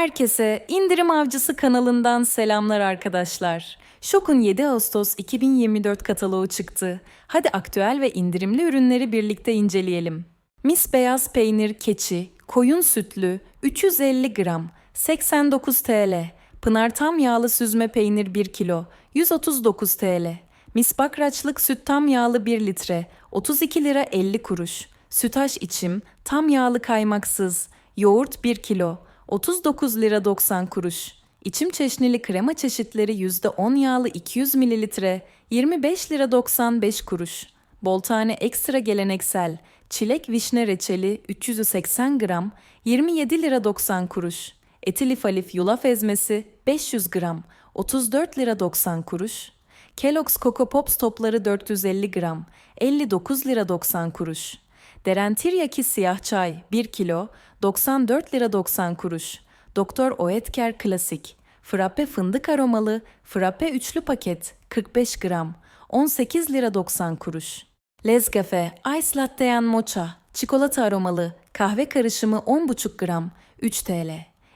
Herkese İndirim Avcısı kanalından selamlar arkadaşlar. Şok'un 7 Ağustos 2024 kataloğu çıktı. Hadi aktüel ve indirimli ürünleri birlikte inceleyelim. Mis beyaz peynir keçi, koyun sütlü 350 gram 89 TL. Pınar tam yağlı süzme peynir 1 kilo 139 TL. Mis bakraçlık süt tam yağlı 1 litre 32 lira 50 kuruş. Sütaş içim tam yağlı kaymaksız yoğurt 1 kilo 39 lira 90 kuruş. İçim çeşnili krema çeşitleri %10 yağlı 200 mililitre 25 lira 95 kuruş. Boltane ekstra geleneksel çilek vişne reçeli 380 gram 27 lira 90 kuruş. Etilif alif yulaf ezmesi 500 gram 34 lira 90 kuruş. Kellogg's Coco Pops topları 450 gram 59 lira 90 kuruş. Deren Tiryaki siyah çay 1 kilo 94 lira 90 kuruş. Doktor Oetker Klasik Frappe fındık aromalı Frappe üçlü paket 45 gram 18 lira 90 kuruş. Lezgafe Ice Latte and Mocha çikolata aromalı kahve karışımı 10,5 gram 3 TL.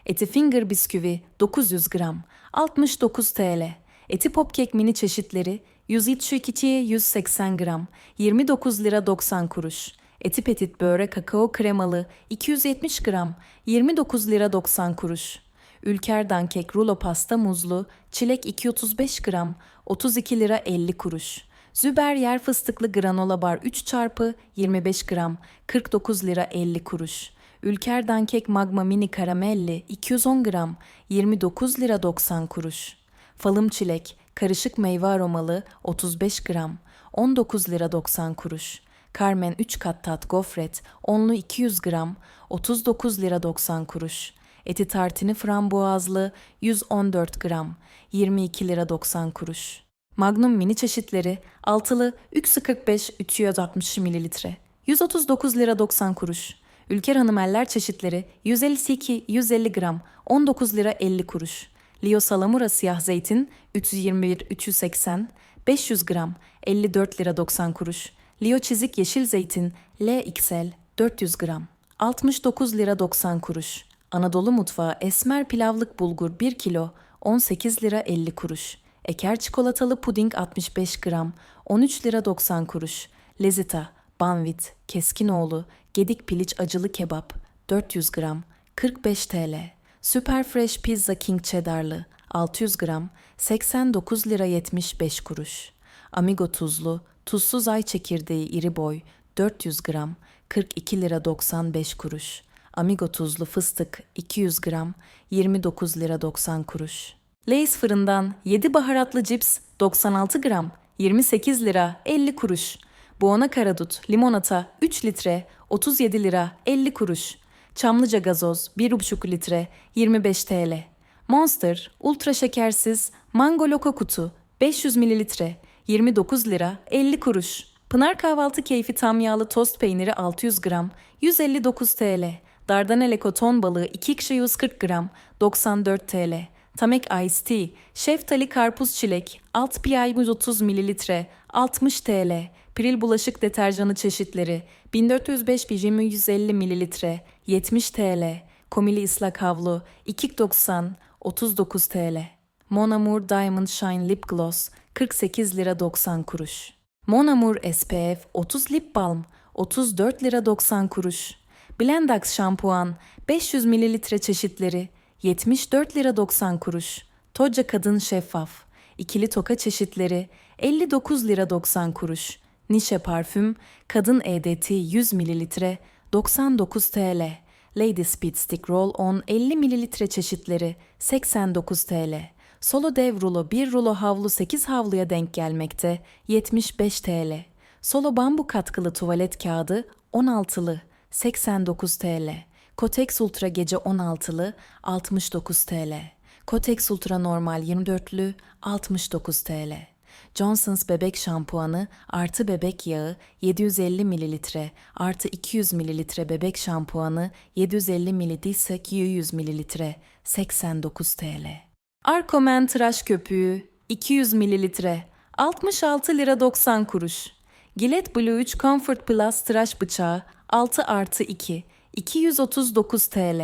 Eti Finger bisküvi 900 gram 69 TL. Eti Popkek mini çeşitleri 172 180 gram 29 lira 90 kuruş. Eti Petit börek kakao kremalı 270 gram 29 lira 90 kuruş. Ülker Dankek rulo pasta muzlu çilek 235 gram 32 lira 50 kuruş. Züber yer fıstıklı granola bar 3 çarpı 25 gram 49 lira 50 kuruş. Ülker Dankek magma mini karamelli 210 gram 29 lira 90 kuruş. Falım çilek karışık meyve aromalı 35 gram 19 lira 90 kuruş. Carmen 3 kat tat gofret onlu 200 gram 39 lira 90 kuruş. Eti tartini frambuazlı 114 gram 22 lira 90 kuruş. Magnum mini çeşitleri altılı 345 360 mililitre 139 lira 90 kuruş. Ülker Hanımeller çeşitleri 152 150 gram 19 lira 50 kuruş. Lio Salamura siyah zeytin 321 380 500 gram 54 lira 90 kuruş. Lio çizik yeşil zeytin LXL 400 gram 69 lira 90 kuruş. Anadolu mutfağı esmer pilavlık bulgur 1 kilo 18 lira 50 kuruş. Eker çikolatalı puding 65 gram 13 lira 90 kuruş. Lezita, Banvit, Keskinoğlu, Gedik piliç acılı kebap 400 gram 45 TL. Super Fresh Pizza King Cheddar'lı 600 gram 89 lira 75 kuruş. Amigo tuzlu, tuzsuz ay çekirdeği iri boy 400 gram 42 lira 95 kuruş. Amigo tuzlu fıstık 200 gram 29 lira 90 kuruş. Lay's fırından 7 baharatlı cips 96 gram 28 lira 50 kuruş. Buona karadut limonata 3 litre 37 lira 50 kuruş. Çamlıca gazoz 1,5 litre 25 TL. Monster ultra şekersiz mango loka kutu 500 mililitre 29 lira 50 kuruş. Pınar kahvaltı keyfi tam yağlı tost peyniri 600 gram 159 TL. Dardanelle koton balığı 2 kişi 140 gram 94 TL. Tamek Ice Tea, şeftali karpuz çilek, alt pi 130 mililitre, 60 TL. Pril bulaşık deterjanı çeşitleri, 1405 bijimi 150 mililitre, 70 TL. Komili ıslak havlu, 2.90, 39 TL. Mon Amour Diamond Shine Lip Gloss, 48 lira 90 kuruş. Mon Amour SPF 30 Lip Balm, 34 lira 90 kuruş. Blendax şampuan 500 mililitre çeşitleri 74 lira 90 kuruş. Toca kadın şeffaf. ikili toka çeşitleri 59 lira 90 kuruş. Nişe parfüm kadın EDT 100 mililitre 99 TL. Lady Speed Stick Roll On 50 mililitre çeşitleri 89 TL. Solo dev rulo 1 rulo havlu 8 havluya denk gelmekte 75 TL. Solo bambu katkılı tuvalet kağıdı 16'lı 89 TL. Kotex Ultra gece 16'lı 69 TL. Kotex Ultra normal 24'lü 69 TL. Johnson's bebek şampuanı artı bebek yağı 750 mililitre artı 200 mililitre bebek şampuanı 750 mililitre 100 mililitre 89 TL. Arkomen tıraş köpüğü 200 mililitre 66 lira 90 kuruş. Gillette Blue 3 Comfort Plus tıraş bıçağı 6 artı 2 239 TL.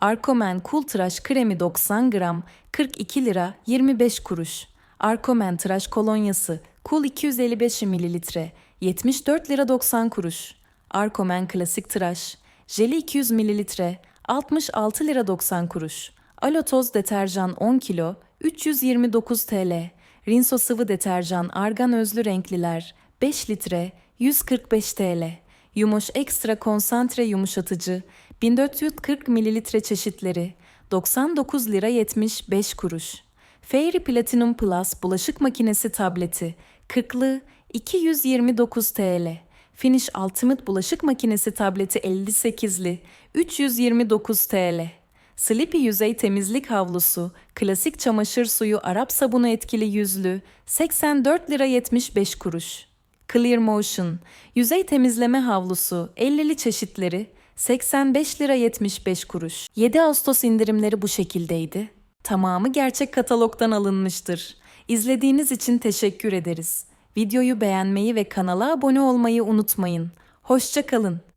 Arkomen Cool Tıraş Kremi 90 gram 42 lira 25 kuruş. Arkomen Tıraş Kolonyası Cool 255 mililitre 74 lira 90 kuruş. Arkomen Klasik Tıraş Jeli 200 mililitre 66 lira 90 kuruş. Alo Toz Deterjan 10 kilo 329 TL. Rinso Sıvı Deterjan Argan Özlü Renkliler 5 litre 145 TL. Yumoş Ekstra Konsantre Yumuşatıcı 1440 mililitre çeşitleri 99 lira 75 kuruş. Fairy Platinum Plus bulaşık makinesi tableti 40'lı 229 TL. Finish Ultimate bulaşık makinesi tableti 58'li 329 TL. Sleepy yüzey temizlik havlusu, klasik çamaşır suyu Arap sabunu etkili yüzlü 84 lira 75 kuruş. Clear Motion yüzey temizleme havlusu 50'li çeşitleri 85 lira 75 kuruş. 7 Ağustos indirimleri bu şekildeydi. Tamamı gerçek katalogdan alınmıştır. İzlediğiniz için teşekkür ederiz. Videoyu beğenmeyi ve kanala abone olmayı unutmayın. Hoşça kalın.